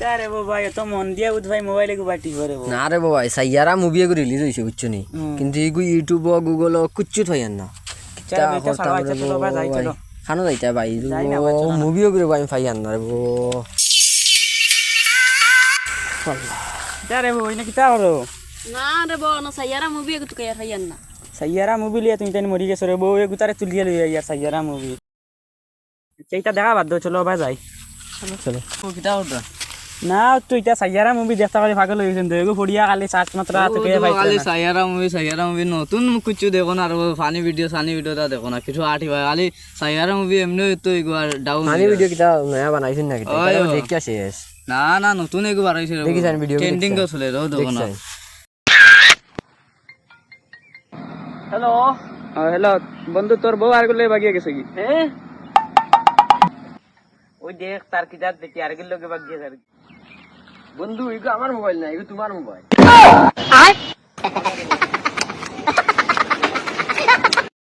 তারে বাবা এত মন দিয়া উঠবাই মোবাইলে গুবাটি করে না রে বাবা সাইয়ারা মুভি এগু রিলিজ হয়েছে বুঝছ নি? কিন্তু এগু ইউটিউব গুগল কিচ্ছু থইয়ান না। আচ্ছা ভাই খানো যাইতা ভাই ভাই। মুভি এগু আমি ফাইয়ান না রে বো তারে বাবা ইনা কিতা করো না রে বো না সাইয়ারা মুভি একটু কে ফাইয়ান না। সাইয়ারা মুভি লিয়া তুমি তাই মরি গেছো রে বউ এগু তারে তুলিয়ে লইয়া ইয়ার সাইয়ারা মুভি সেইটা দেখা বাদ দাও চলো ভাই যাই। চলো। কিতা ওটা না তুই এটা সাইয়ারা মুভি দেখতে পারি পাগল হয়ে গেছেন এগু ফড়িয়া খালি চার্জ মাত্র হাতে পেয়ে খালি পাইছে সাইয়ারা মুভি সাইয়ারা মুভি নতুন কিছু দেখো না আর ফানি ভিডিও সানি ভিডিও তা দেখো না কিছু আঠি ভাই খালি সাইয়ারা মুভি এমনি তো এগুলো ডাউন আমি ভিডিও কিটা নয়া বানাইছেন না কিটা ওই ও। দেখিয়া শেষ না না নতুন এগু বার হয়েছে দেখিছেন video? ট্রেন্ডিং দেখিছেন? চলে রে দেখো না। হ্যালো হ্যালো বন্ধু তোর বউ আরগুলো বাগিয়ে গেছে কি? ওই দেখ তার কি যাত দেখি আরগুলো বাগিয়ে আর বন্ধু এগুলো আমার মোবাইল না এগুলো তোমার মোবাইল